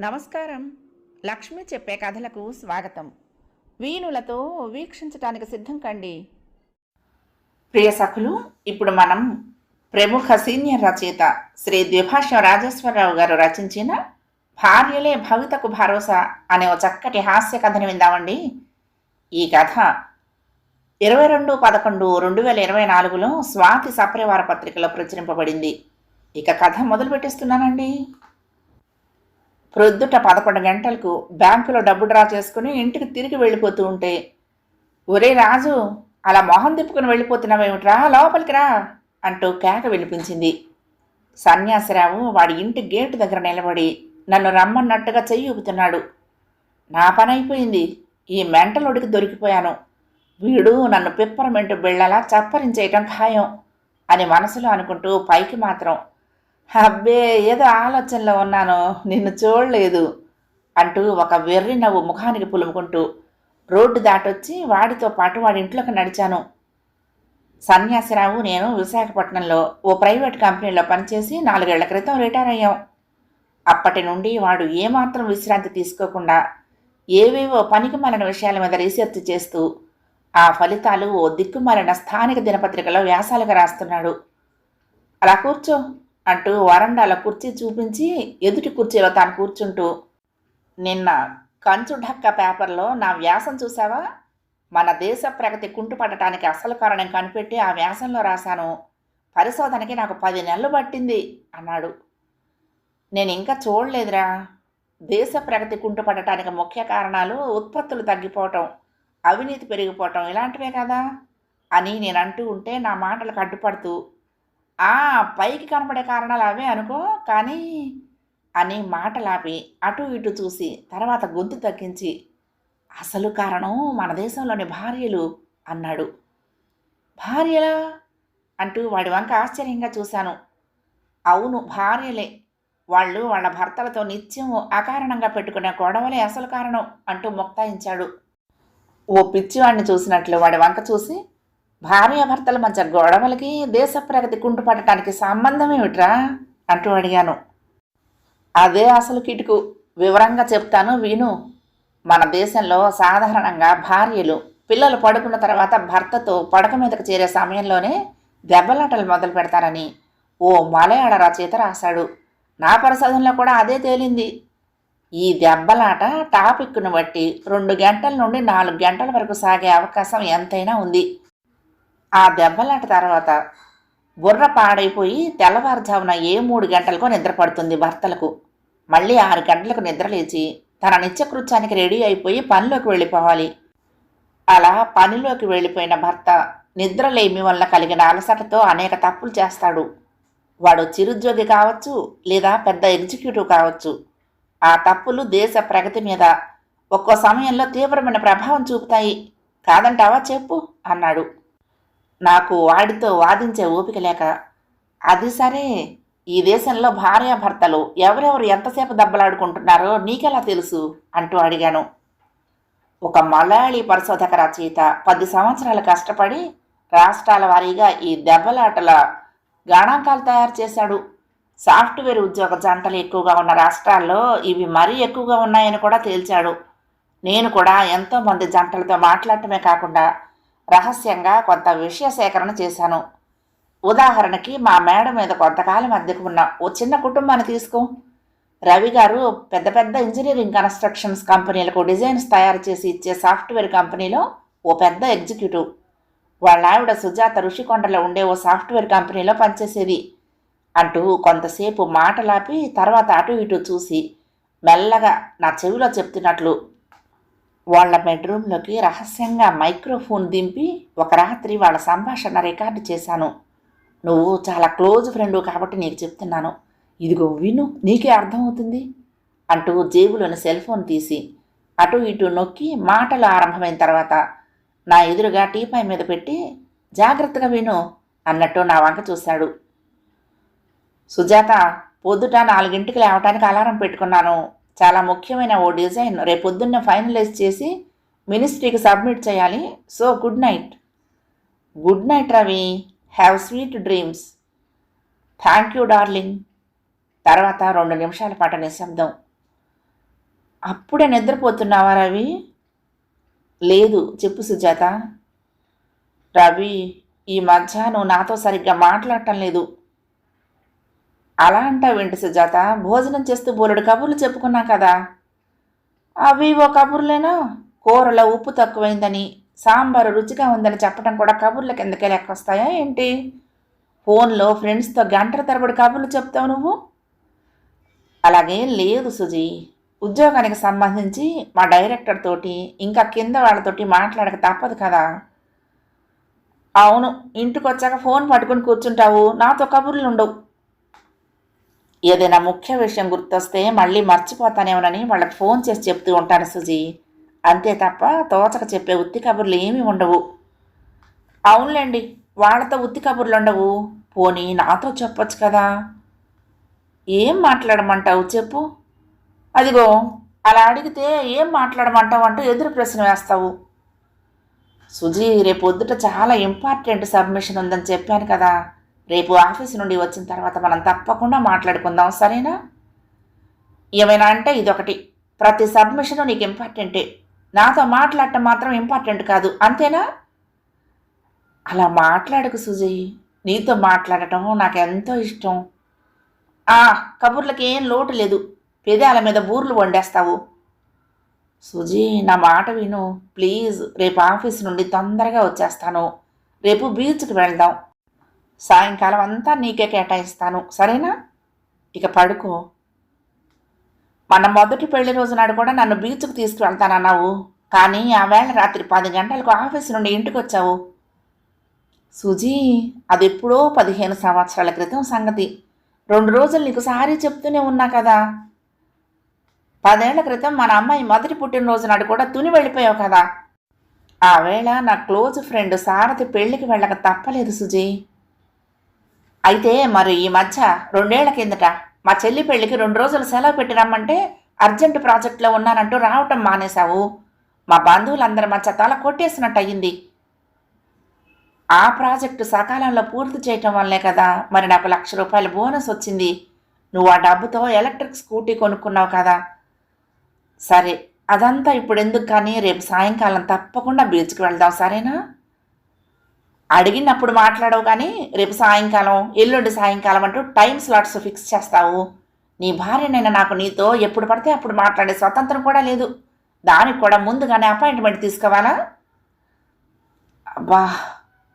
నమస్కారం. లక్ష్మి చెప్పే కథలకు స్వాగతం. వీణులతో వీక్షించటానికి సిద్ధం కండి. ప్రియ సఖులు ఇప్పుడు మనం ప్రముఖ సీనియర్ రచయిత శ్రీ ద్విభాష్యం రాజేశ్వరరావు గారు రచించిన భార్యలే భవితకు భరోసా అనే ఒక చక్కటి హాస్య కథను విందామండి. ఈ కథ ఇరవై రెండు పదకొండు రెండు వేల ఇరవై నాలుగులో స్వాతి సప్రవార పత్రికలో ప్రచురింపబడింది. ఇక కథ మొదలు పెట్టేస్తున్నానండి ప్రొద్దుట పదకొండు గంటలకు బ్యాంకులో డబ్బు డ్రా చేసుకుని ఇంటికి తిరిగి వెళ్ళిపోతూ ఉంటే ఒరే రాజు అలా మొహం తిప్పుకుని వెళ్ళిపోతున్నావేమిట్రా? లోపలికి రా అంటూ కేక వినిపించింది. సన్యాసిరావు వాడి ఇంటి గేటు దగ్గర నిలబడి నన్ను రమ్మన్నట్టుగా చెయ్యి ఊపుతున్నాడు. నా పని అయిపోయింది. ఈ మెంటలుడికి దొరికిపోయాను. వీడు నన్ను పిప్పరమెంటు బిళ్ళలా చప్పరించేయటం ఖాయం అని మనసులో అనుకుంటూ పైకి మాత్రం అబ్బే ఏదో ఆలోచనలో ఉన్నాను. నిన్ను చూడలేదు అంటూ ఒక వెర్రి నవ్వు ముఖానికి పులుముకుంటూ రోడ్డు దాటొచ్చి వాడితో పాటు వాడి ఇంట్లోకి నడిచాను. సన్యాసిరావు నేను విశాఖపట్నంలో ఓ ప్రైవేట్ కంపెనీలో పనిచేసి నాలుగేళ్ళ క్రితం రిటైర్ అయ్యాం. అప్పటి నుండి వాడు ఏమాత్రం విశ్రాంతి తీసుకోకుండా ఏవేవో పనికిమాలిన విషయాల మీద రీసెర్చ్ చేస్తూ ఆ ఫలితాలు ఓ దిక్కుమాలిన స్థానిక దినపత్రికలో వ్యాసాలుగా రాస్తున్నాడు. అలా కూర్చో. అంటూ వరండాలో కుర్చీ చూపించి ఎదుటి కుర్చీలో తాను కూర్చుంటూ నిన్న కంచు ఢక్క పేపర్లో నా వ్యాసం చూసావా మన దేశ ప్రగతి కుంటుపడటానికి అసలు కారణం కనిపెట్టి ఆ వ్యాసంలో రాశాను. పరిశోధనకి నాకు పది నెలలు పట్టింది అన్నాడు. నేను ఇంకా చూడలేదురా. దేశ ప్రగతి కుంటుపడటానికి ముఖ్య కారణాలు ఉత్పత్తులు తగ్గిపోవటం అవినీతి పెరిగిపోవటం ఇలాంటివే కదా అని నేను అంటూ ఉంటే నా మాటలకు అడ్డుపడుతూ పైకి కనపడే కారణాలు అవే అనుకో కానీ అని మాటలాపి అటు ఇటు చూసి తర్వాత గొంతు తగ్గించి అసలు కారణం మన దేశంలోని భార్యలు అన్నాడు. భార్యలా? అంటూ వాడి వంక ఆశ్చర్యంగా చూశాను. అవును భార్యలే. వాళ్ళు వాళ్ళ భర్తలతో నిత్యం అకారణంగా పెట్టుకునే గొడవలే అసలు కారణం అంటూ ముక్తాయించాడు. ఓ పిచ్చివాడిని చూసినట్లు వాడి వంక చూసి భార్యాభర్తల మధ్య గొడవలకి దేశ ప్రగతి కుంటుపడటానికి సంబంధం ఏమిట్రా? అంటూ అడిగాను. అదే అసలు కిటుకు. వివరంగా చెప్తాను విను. మన దేశంలో సాధారణంగా భార్యలు పిల్లలు పడుకున్న తర్వాత భర్తతో పడక మీదకు చేరే సమయంలోనే దెబ్బలాటలు మొదలు పెడతారని ఓ మలయాళ రచయిత రాశాడు. నా పరిశోధనలో కూడా అదే తేలింది. ఈ దెబ్బలాట టాపిక్ను బట్టి రెండు గంటల నుండి నాలుగు గంటల వరకు సాగే అవకాశం ఎంతైనా ఉంది. ఆ దెబ్బలాట తర్వాత బుర్ర పాడైపోయి తెల్లవారుజామున ఏ మూడు గంటలకో నిద్రపడుతుంది భర్తలకు. మళ్ళీ ఆరు గంటలకు నిద్ర లేచి తన నిత్యకృత్యానికి రెడీ అయిపోయి పనిలోకి వెళ్ళిపోవాలి. అలా పనిలోకి వెళ్ళిపోయిన భర్త నిద్రలేమి వల్ల కలిగిన అలసటతో అనేక తప్పులు చేస్తాడు. వాడు చిరుద్యోగి కావచ్చు లేదా పెద్ద ఎగ్జిక్యూటివ్ కావచ్చు. ఆ తప్పులు దేశ ప్రగతి మీద ఒక్కో సమయంలో తీవ్రమైన ప్రభావం చూపుతాయి. కాదంటావా చెప్పు అన్నాడు. నాకు వాడితో వాదించే ఓపిక లేక అది సరే ఈ దేశంలో భార్యాభర్తలు ఎవరెవరు ఎంతసేపు దెబ్బలాడుకుంటున్నారో నీకెలా తెలుసు? అంటూ అడిగాను. ఒక మలయాళీ పరిశోధక రచయిత పది సంవత్సరాలు కష్టపడి రాష్ట్రాల వారీగా ఈ దెబ్బలాటల గణాంకాలు తయారు చేశాడు. సాఫ్ట్వేర్ ఉద్యోగ జంటలు ఎక్కువగా ఉన్న రాష్ట్రాల్లో ఇవి మరీ ఎక్కువగా ఉన్నాయని కూడా తేల్చాడు. నేను కూడా ఎంతోమంది జంటలతో మాట్లాడటమే కాకుండా రహస్యంగా కొంత విషయ సేకరణ చేశాను. ఉదాహరణకి మా మేడ మీద కొంతకాలం అద్దెకు ఉన్న ఓ చిన్న కుటుంబాన్ని తీసుకో. రవి గారు పెద్ద పెద్ద ఇంజనీరింగ్ కన్స్ట్రక్షన్స్ కంపెనీలకు డిజైన్స్ తయారు చేసి ఇచ్చే సాఫ్ట్వేర్ కంపెనీలో ఓ పెద్ద ఎగ్జిక్యూటివ్. వాళ్ళ ఆవిడ సుజాత ఋషికొండలో ఉండే ఓ సాఫ్ట్వేర్ కంపెనీలో పనిచేసేది. అంటూ కొంతసేపు మాటలాపి తర్వాత అటు ఇటు చూసి మెల్లగా నా చెవిలో చెప్తున్నట్లు వాళ్ళ బెడ్రూమ్లోకి రహస్యంగా మైక్రోఫోన్ దింపి ఒక రాత్రి వాళ్ళ సంభాషణ రికార్డు చేశాను. నువ్వు చాలా క్లోజ్ ఫ్రెండు కాబట్టి నీకు చెప్తున్నాను. ఇదిగో విను నీకే అర్థమవుతుంది? అంటూ జేబులోని సెల్ ఫోన్ తీసి అటు ఇటు నొక్కి మాటలు ఆరంభమైన తర్వాత నా ఎదురుగా టీపాయ్ మీద పెట్టి జాగ్రత్తగా విను అన్నట్టు నా వంక చూశాడు. సుజాత పొద్దుట నాలుగింటికి లేవటానికి అలారం పెట్టుకున్నాను. చాలా ముఖ్యమైన ఓ డిజైన్. రేపొద్దున్న ఫైనలైజ్ చేసి మినిస్ట్రీకి సబ్మిట్ చేయాలి. So good night. Good night Ravi. Have sweet dreams. Thank you darling. తర్వాత రెండు నిమిషాల పాటు నిశ్శబ్దం. అప్పుడే నిద్రపోతున్నావా రవి? లేదు చెప్పు సుజాత. రవి ఈ మధ్య నువ్వు నాతో సరిగ్గా మాట్లాడటం లేదు. అలా అంటావేంటి సుజాత? భోజనం చేస్తూ బోలెడు కబుర్లు చెప్పుకున్నా కదా. అవి ఓ కబుర్లేనా? కూరలో ఉప్పు తక్కువైందని సాంబారు రుచిగా ఉందని చెప్పడం కూడా కబుర్ల కిందకే లెక్కొస్తాయా ఏంటి? ఫోన్లో ఫ్రెండ్స్తో గంటల తరబడి కబుర్లు చెప్తావు నువ్వు? అలాగే లేదు సుజీ. ఉద్యోగానికి సంబంధించి మా డైరెక్టర్ తోటి ఇంకా కింద వాళ్ళతోటి మాట్లాడక తప్పదు కదా. అవును ఇంటికి వచ్చాక ఫోన్ పట్టుకుని కూర్చుంటావు. నాతో కబుర్లు ఉండవు ఏదైనా ముఖ్య విషయం గుర్తొస్తే మళ్ళీ మర్చిపోతానేమోనని వాళ్ళకి ఫోన్ చేసి చెప్తూ ఉంటాను సుజీ. అంతే తప్ప తోచక చెప్పే ఉత్తి కబుర్లు ఏమీ ఉండవు. అవునులేండి వాళ్ళతో ఉత్తి కబుర్లు ఉండవు. పోనీ నాతో చెప్పొచ్చు కదా? ఏం మాట్లాడమంటావు చెప్పు. అదిగో అలా అడిగితే ఏం మాట్లాడమంటావు అంటూ ఎదురు ప్రశ్న వేస్తావు. సుజీ రేపు పొద్దుట చాలా ఇంపార్టెంట్ సబ్మిషన్ ఉందని చెప్పాను కదా. రేపు ఆఫీస్ నుండి వచ్చిన తర్వాత మనం తప్పకుండా మాట్లాడుకుందాం సరేనా? ఏమైనా అంటే ఇదొకటి. ప్రతి సబ్మిషన్ నీకు ఇంపార్టెంటే. నాతో మాట్లాడటం మాత్రం ఇంపార్టెంట్ కాదు అంతేనా? అలా మాట్లాడకు సుజయ్ నీతో మాట్లాడటం నాకు ఎంతో ఇష్టం. ఆ కబుర్లకి ఏం లోటు లేదు. పెదాల మీద బూర్లు వండేస్తావు. సుజీ నా మాట విను. ప్లీజ్ రేపు ఆఫీస్ నుండి తొందరగా వచ్చేస్తాను. రేపు బీచ్కి వెళ్దాం. సాయంకాలం అంతా నీకే కేటాయిస్తాను. సరేనా? ఇక పడుకో. మన మొదటి పెళ్ళి రోజు నాడు కూడా నన్ను బీచ్కు తీసుకువెళ్తానన్నావు కానీ ఆ వేళ రాత్రి పది గంటలకు ఆఫీస్ నుండి ఇంటికి వచ్చావు సుజీ అది ఎప్పుడో పదిహేను సంవత్సరాల క్రితం సంగతి. రెండు రోజులు నీకు సారీ చెప్తూనే ఉన్నా కదా. పదేళ్ళ క్రితం మన అమ్మాయి మొదటి పుట్టినరోజు నాడు కూడా తుని వెళ్ళిపోయావు కదా. ఆవేళ నా క్లోజ్ ఫ్రెండ్ సారథి పెళ్ళికి వెళ్ళక తప్పలేదు సుజీ. అయితే మరి ఈ మధ్య రెండేళ్ళ కిందట మా చెల్లి పెళ్ళికి రెండు రోజులు సెలవు పెట్టి రమ్మంటే అర్జెంట్ ప్రాజెక్ట్లో ఉన్నానంటూ రావటం మానేశావు. మా బంధువులందరి మధ్య తల కొట్టేసినట్టు అయ్యింది ఆ ప్రాజెక్టు సకాలంలో పూర్తి చేయటం వల్లే కదా మరి నాకు లక్ష రూపాయల బోనస్ వచ్చింది. నువ్వు ఆ డబ్బుతో ఎలక్ట్రిక్ స్కూటీ కొనుక్కున్నావు కదా. సరే అదంతా ఇప్పుడు ఎందుకు కానీ రేపు సాయంకాలం తప్పకుండా బీచ్కి వెళ్దాం సరేనా? అడిగినప్పుడు మాట్లాడవు కానీ రేపు సాయంకాలం ఎల్లుండి సాయంకాలం అంటూ టైం స్లాట్స్ ఫిక్స్ చేస్తావు. నీ భార్యనైనా నాకు నీతో ఎప్పుడు పడితే అప్పుడు మాట్లాడే స్వతంత్రం కూడా లేదు. దానికి కూడా ముందుగానే అపాయింట్మెంట్ తీసుకోవాలా? అబ్బా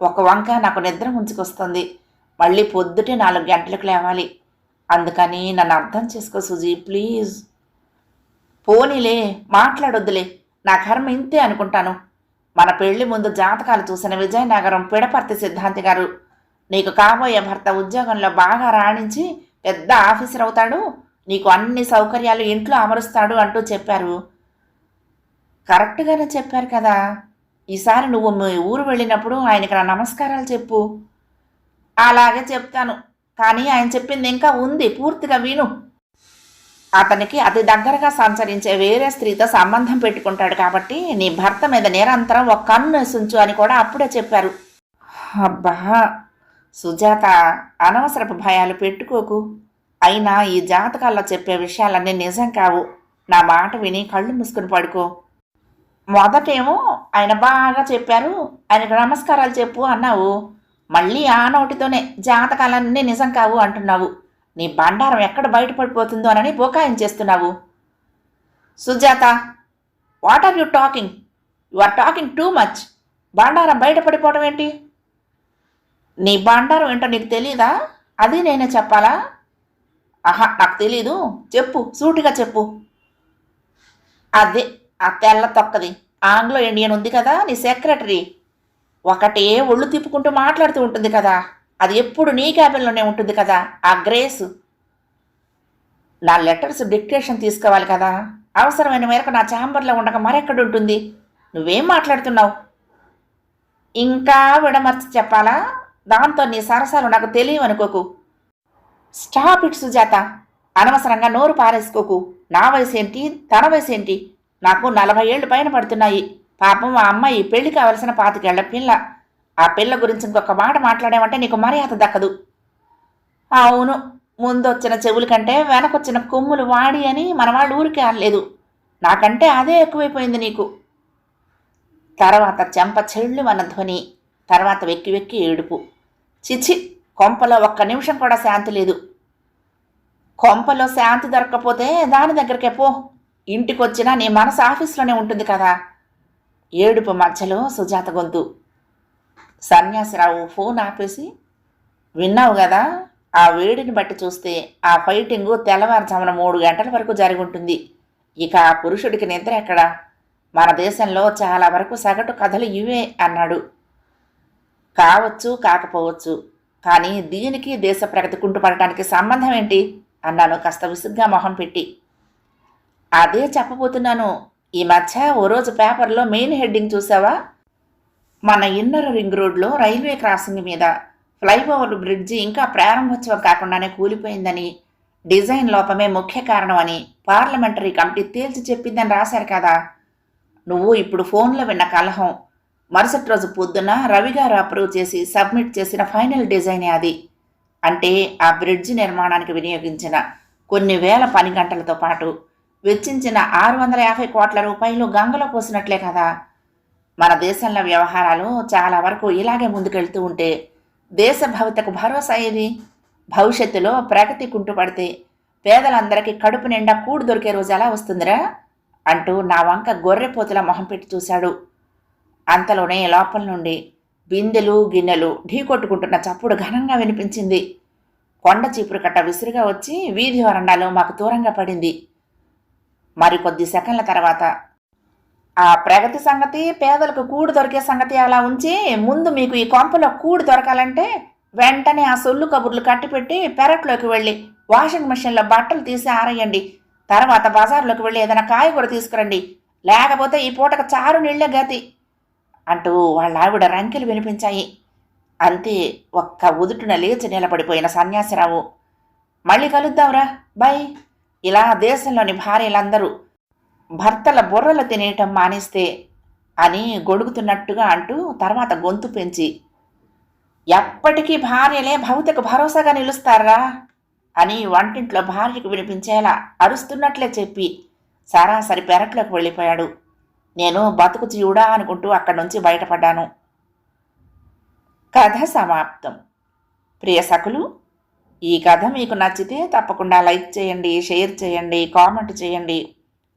ఒక వంక నాకు నిద్ర ముంచుకొస్తుంది. మళ్ళీ పొద్దుటే నాలుగు గంటలకు లేవాలి. అందుకని నన్ను అర్థం చేసుకో సుజీ ప్లీజ్. పోనీలే మాట్లాడొద్దులే. నా కర్మ ఇంతే అనుకుంటాను. మన పెళ్ళి ముందు జాతకాలు చూసిన విజయనగరం పిడపర్తి సిద్ధాంతి గారు నీకు కాబోయే భర్త ఉద్యోగంలో బాగా రాణించి పెద్ద ఆఫీసర్ అవుతాడు నీకు అన్ని సౌకర్యాలు ఇంట్లో అమరుస్తాడు అంటూ చెప్పారు. కరెక్ట్గానే చెప్పారు కదా. ఈసారి నువ్వు మీ ఊరు వెళ్ళినప్పుడు ఆయనకి నా నమస్కారాలు చెప్పు. అలాగే చెప్తాను. కానీ ఆయన చెప్పింది ఇంకా ఉంది. పూర్తిగా విను. అతనికి అతి దగ్గరగా సంచరించే వేరే స్త్రీతో సంబంధం పెట్టుకుంటాడు కాబట్టి నీ భర్త మీద నిరంతరం ఒక కన్ను వేసుంచు అని కూడా అప్పుడే చెప్పారు. అబ్బా! సుజాత అనవసరపు భయాలు పెట్టుకోకు. అయినా ఈ జాతకాల్లో చెప్పే విషయాలన్నీ నిజం కావు. నా మాట విని కళ్ళు మూసుకుని పడుకో. మొదటేమో ఆయన బాగా చెప్పారు. ఆయనకు నమస్కారాలు చెప్పు అన్నావు. మళ్ళీ ఆ నోటితోనే జాతకాలన్నీ నిజం కావు అంటున్నావు. నీ బండారం ఎక్కడ బయటపడిపోతుందోనని బోకాయం చేస్తున్నావు. Sujatha what are you talking you are talking too much బండారం బయటపడిపోవడం ఏంటి? నీ బండారం ఏంటో నీకు తెలీదా? అది నేనే చెప్పాలా? ఆహా నాకు తెలీదు. చెప్పు సూటిగా చెప్పు. అదే ఆ తెల్ల తొక్కది. ఆంగ్లో ఇండియన్ ఉంది కదా నీ సెక్రటరీ. ఒకటే ఒళ్ళు తిప్పుకుంటూ మాట్లాడుతూ ఉంటుంది కదా. అది ఎప్పుడు నీ క్యాబిన్లోనే ఉంటుంది కదా? ఆ గ్రేస్ నా లెటర్స్ డిక్టేషన్ తీసుకోవాలి కదా? అవసరమైన మేరకు నా ఛాంబర్లో ఉండక మరెక్కడుంటుంది నువ్వేం మాట్లాడుతున్నావు? ఇంకా విడమర్చి చెప్పాలా? దాంతో నీ సరసాలు నాకు తెలియవనుకోకు. Stop it Sujatha. అనవసరంగా నోరు పారేసుకోకు. నా వయసు ఏంటి తన వయసు ఏంటి నాకు నలభై ఏళ్ళు పైన పడుతున్నాయి. పాపం ఆ అమ్మాయి పెళ్ళి కావలసిన పాతికేళ్ళ పిల్ల. ఆ పిల్ల గురించి ఇంకొక మాట మాట్లాడామంటే నీకు మర్యాద దక్కదు. అవును ముందొచ్చిన చెవుల కంటే వెనకొచ్చిన కొమ్ములు వాడి అని మన వాళ్ళు ఊరికే అనలేదు. నాకంటే అదే ఎక్కువైపోయింది నీకు. తర్వాత చెంప చెళ్ళు మన ధ్వని తర్వాత వెక్కి వెక్కి ఏడుపు. చిచి కొంపలో ఒక్క నిమిషం కూడా శాంతి లేదు. కొంపలో శాంతి దొరక్కపోతే దాని దగ్గరికే పో. ఇంటికొచ్చినా నీ మనసు ఆఫీస్లోనే ఉంటుంది కదా. ఏడుపు మధ్యలో సుజాత గొంతు. సన్యాసిరావు ఫోన్ ఆపేసి విన్నావు కదా ఆ వేడిని బట్టి చూస్తే ఆ ఫైటింగు తెల్లవారుజామున మూడు గంటల వరకు జరిగి ఉంటుంది ఇక ఆ పురుషుడికి నిద్ర ఎక్కడా? మన దేశంలో చాలా వరకు సగటు కథలు ఇవే అన్నాడు. కావచ్చు కాకపోవచ్చు. కానీ దీనికి దేశ ప్రగతి కుంటుపడటానికి సంబంధం ఏంటి? అన్నాను కాస్త విసుగ్గా మొహం పెట్టి. అదే చెప్పబోతున్నాను. ఈ మధ్య ఓ రోజు పేపర్లో మెయిన్ హెడ్డింగ్ చూసావా? మన ఇన్నర్ రింగ్ రోడ్లో రైల్వే క్రాసింగ్ మీద ఫ్లైఓవర్ బ్రిడ్జి ఇంకా ప్రారంభోత్సవం కాకుండానే కూలిపోయిందని డిజైన్ లోపమే ముఖ్య కారణం అని పార్లమెంటరీ కమిటీ తేల్చి చెప్పిందని రాశారు కదా. నువ్వు ఇప్పుడు ఫోన్లో విన్న కలహం. మరుసటి రోజు పొద్దున రవి గారు అప్రూవ్ చేసి సబ్మిట్ చేసిన ఫైనల్ డిజైనే అది. అంటే ఆ బ్రిడ్జి నిర్మాణానికి వినియోగించిన కొన్ని వేల పని గంటలతో పాటు వెచ్చించిన ఆరు వందల యాభై కోట్ల రూపాయలు గంగలో పోసినట్లే కదా. మన దేశంలో వ్యవహారాలు చాలా వరకు ఇలాగే ముందుకెళ్తూ ఉంటే దేశ భవితకు భరోసా ఏది? భవిష్యత్తులో ప్రగతి కుంటుపడితే పేదలందరికీ కడుపు నిండా కూడు దొరికే రోజు ఎలా వస్తుందిరా? అంటూ నా వంక గొర్రెపోతుల మొహం పెట్టి చూశాడు. అంతలోనే లోపల నుండి బిందెలు గిన్నెలు ఢీకొట్టుకుంటున్న చప్పుడు ఘనంగా వినిపించింది. కొండ చీపురు కట్ట విసురుగా వచ్చి వీధి వరండాలో మాకు దూరంగా పడింది. మరికొద్ది సెకండ్ల తర్వాత ఆ ప్రగతి సంగతి పేదలకు కూడు దొరికే సంగతి అలా ఉంచి ముందు మీకు ఈ కొంపలో కూడు దొరకాలంటే వెంటనే ఆ సొల్లు కబుర్లు కట్టిపెట్టి పెరట్లోకి వెళ్ళి వాషింగ్ మిషన్లో బట్టలు తీసి ఆరేయండి. తర్వాత బజార్లోకి వెళ్ళి ఏదైనా కాయగూర తీసుకురండి. లేకపోతే ఈ పూటకు చారు నీళ్ళే గతి అంటూ వాళ్ళ ఆవిడ రంకెలు వినిపించాయి. అంతే ఒక్క ఉదుటున లేచి నిలబడిపోయిన సన్యాసిరావు. మళ్ళీ కలుద్దాంరా బై ఇలా దేశంలోని భార్యలందరూ భర్తల బుర్రలు తినేయటం మానేస్తే అని గొడుగుతున్నట్టుగా అంటూ తర్వాత గొంతు పెంచి ఎప్పటికీ భార్యలే భౌతిక భరోసాగా నిలుస్తారా? అని వంటింట్లో భార్యకు వినిపించేలా అరుస్తున్నట్లే చెప్పి సరాసరి పెరట్లోకి వెళ్ళిపోయాడు. నేను బతుకు జీవుడా అనుకుంటూ అక్కడి నుంచి బయటపడ్డాను. కథ సమాప్తం. ప్రియ సకులు ఈ కథ మీకు నచ్చితే తప్పకుండా లైక్ చేయండి షేర్ చేయండి కామెంట్ చేయండి.